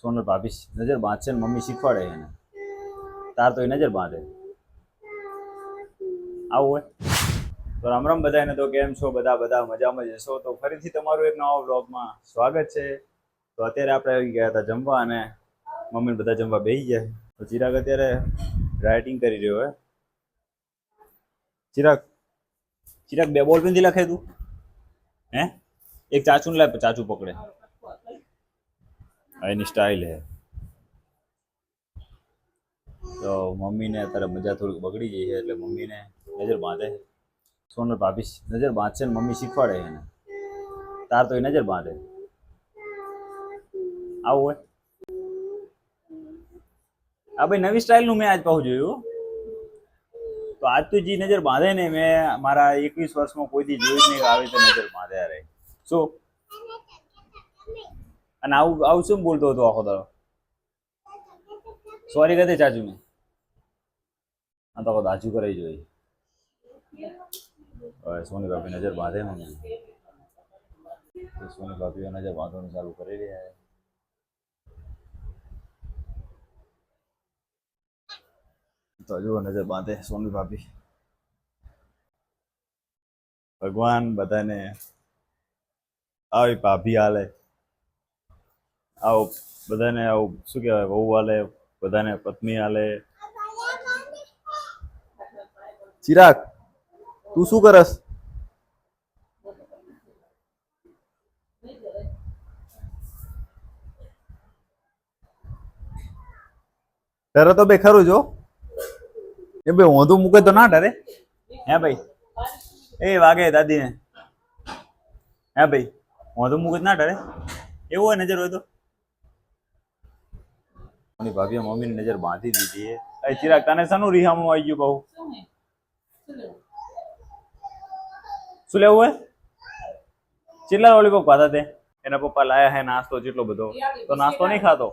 સોનલ ભાભી નજર બાંધશે ને મમ્મી શીખવાડે એને. તાર તો એ નજર બાંધે. આવું હોય. તો રામ રામ બધાને તો કેમ છો? બધા બધા મજામાં જ તો ફરીથી તમારું એક નવા બ્લોગમાં સ્વાગત છે. તો અત્યારે આપણે આવી ગયા હતા જમવા અને મમ્મી બધા જમવા બેસી ગયા. તો ચિરાગ અત્યારે રાઇટિંગ કરી રહ્યો હે. ચિરાગ ચિરાગ બે બોલ પેનથી લખે તું. હે? એક ચાચુને લાય, ચાચુ પકડે. એની સ્ટાઇલ હે. તો મમ્મીને અત્યારે મજા થોડીક બગડી ગઈ છે, એટલે મમ્મીને નજર બાંધે સોનલ ભાભી નજર બાંધશે ને મમ્મી શીખવાડે એને. તાર તો એ નજર બાંધે. આવું હોય. આ ભાઈ નવી સ્ટાઇલનું મેં આજ પાછું જોયું. તો આજ તો જે નજર બાંધે ને મેં મારા એકવીસ વર્ષમાં કોઈથી જોયું જ નહીં આવી રીતે નજર બાંધે રે શું અને આવું આવું શું બોલતો હતો આખો દાડો સોરી કહે ચાચુ ને આ તો દાજુ કરાવી જોઈએ હવે સોની ભાભી નજર બાંધે મને. સોની બાપી નજર બાંધવાનું ચાલુ કરી રહ્યા છે. તો જુઓ નજર બાંધે સોની ભાભી. ભગવાન બધાને આવી ભાભી હાલે. આવો બધાને આવું શું કહેવાય વહુ હાલે બધાને પત્ની હાલે ચિરાગ તું શું કરસ? ડરે તો બે ખરું જો એ ભાઈ હોંધું મૂકે તો ના ડરે. હે ભાઈ? એ વાગે દાદીને. હે ભાઈ? હોંધું મૂકે ના ડરે. એવું હોય નજર હોય તો. મારી ભાભીએ મમ્મીની નજર બાંધી દીધી એ ચિરાગ, તને શાનું રિહામણું આવી ગયું બહુ? શું લેવું હોય? ચેટલા લોલીપોપ ખાતા તે? એના પપ્પા લાયા હે નાસ્તો જેટલો બધો. તો નાસ્તો નહીં ખાતો?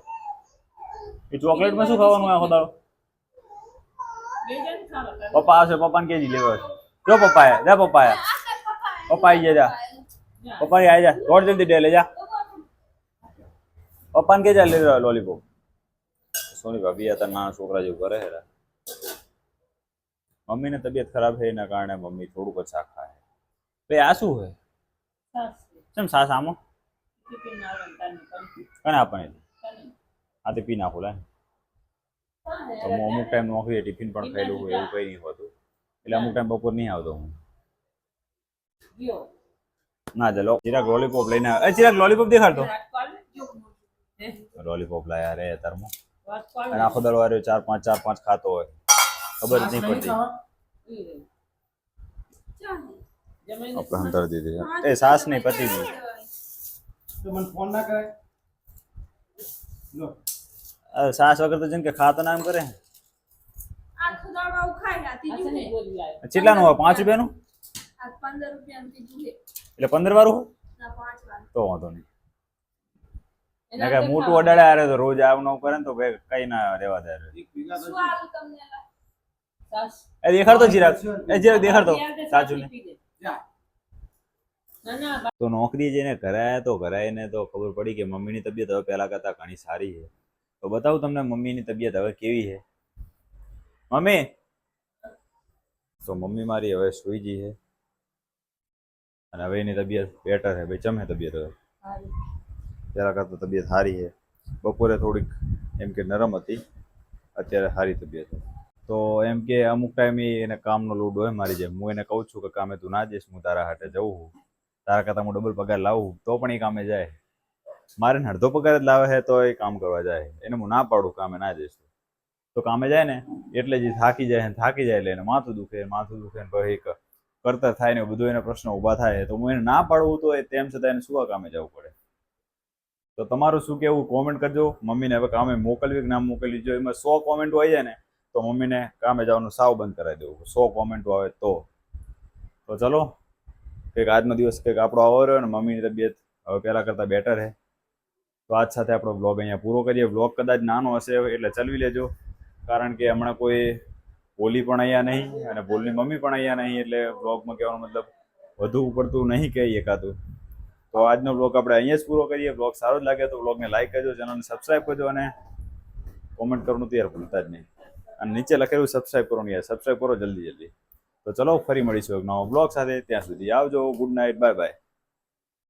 એ ચોકલેટમાં શું ખાવાનું આખો દાડો? પપ્પા આવશે, પપ્પાને કેજી લેવા જો પપ્પા જા પપ્પા પપ્પા આવી જા. પપ્પા આવી જા. દોડ જલ્દી ડે લે જા. પપ્પાને કે જા લે લોલીપોપ સોની ભાભી હતા નાના છોકરા જેવું કરે છે મમ્મીને તબિયત ખરાબ છે એના કારણે મમ્મી થોડુંક જ શાક ખાય બે આ શું હોય કેમ સાસ આમો? કણે આપણે આ તે પી નાખો લે. તો હું અમુક ટાઈમ નોકરીએ ટિફિન પણ ખાયેલું હોય એવું કંઈ નહીં હોતું. એટલે અમુક ટાઈમ બપોર નહીં આવતો હું. ના ચાલો ચિરાગ લોલીપોપ લઈને એ ચિરાગ લોલીપોપ દેખાડતો. લોલીપોપ લાયા રે તારમાં અને આખો દડો ચાર પાંચ ચાર પાંચ ખાતો હોય. ખબર જ નહીં પડતી. આપણે હંતર દીધી છે. એ સાસ નહીં પતી ગઈ મને ફોન ના કરાય. અરે સાસ વગર તો જેમ કે ખાતો ના એમ કરે. આખું દાડો આવું ખાય ને આ ત્રીજું છે. કેટલાનું હોય? પાંચ રૂપિયાનું. એટલે પંદર વાળું હોય? વાળું. તો વાંધો નહીં. ના કે મોટું અડાડે આરે તો રોજ આવ નવ કરે ને તો કઈ ના રેવા દે? એ દેખાડતો ચિરાગ એ ચિરાગ દેખાડતો સાચું ને? તો નોકરી જઈને કરાયા તો કરાઈને તો ખબર પડી કે મમ્મીની તબિયત હવે પહેલા કરતા ઘણી સારી છે. તો બતાવું તમને મમ્મીની તબિયત હવે કેવી છે? મમ્મી? તો મમ્મી મારી હવે સુઈ ગઈ છે. અને હવે એની તબિયત બેટર છે. ભાઈ ચમે તબિયત હવે? પહેલા કરતાં તબિયત સારી છે. બપોરે થોડીક એમ કે નરમ હતી. અત્યારે સારી તબિયત તો એમ કે અમુક ટાઈમે એને કામનો લોડ હોય મારી જેમ. હું એને કહું છું કે કામે તું ના જઈશ, હું તારા હાટે જઉં છું. તારા કરતાં હું ડબલ પગાર લાવું તો પણ એ કામે જાય. મારે અડધો પગાર જ લાવે છે, તો એ કામ કરવા જાય એને હું ના પાડું કામે ના જઈશ તો. કામે જાય ને, એટલે જે થાકી જાય થાકી જાય, એટલે એને માથું દુખે માથું દુખે પછી કરતા થાય ને બધું એને પ્રશ્ન ઊભા થાય તો હું એને ના પાડવું તો તેમ છતાં એને શું કામે જવું પડે. તો તમારું શું કેવું કોમેન્ટ કરજો. મમ્મીને હવે કામે મોકલવી કે ના મોકલવી? જો એમાં સો કોમેન્ટ હોય જાય ને, તો મમ્મીને કામે જવાનું સાવ બંધ કરાવી દેવું. સો કોમેન્ટ આવે તો. તો ચલો, કંઈક આજનો દિવસ કંઈક આપણો આવો રહ્યો ને, મમ્મીની તબિયત હવે પહેલાં કરતાં બેટર છે. તો આજ સાથે આપણો બ્લોગ અહીંયા પૂરો કરીએ. બ્લોગ કદાચ નાનો હશે એટલે ચલવી લેજો. કારણ કે હમણાં કોઈ બોલી પણ અહીંયા નહીં અને બોલની મમ્મી પણ અહીંયા નહીં, એટલે બ્લોગમાં કહેવાનો મતલબ વધુ પડતું નહીં કહી એકાતું તો આજનો બ્લોગ આપણે અહીંયા જ પૂરો કરીએ. બ્લોગ સારો જ લાગે તો બ્લોગને લાઈક કરજો ચેનલને સબસ્ક્રાઈબ કરજો અને કોમેન્ટ કરવાનું તો યાર ભૂલતા જ નહીં. અને નીચે લખેલું સબસ્ક્રાઈબ કરવાનું યાર. સબસ્ક્રાઈબ કરો જલ્દી જલ્દી. તો ચલો ફરી મળીશું એક નવો બ્લોગ સાથે. ત્યાં સુધી આવજો. Good night bye bye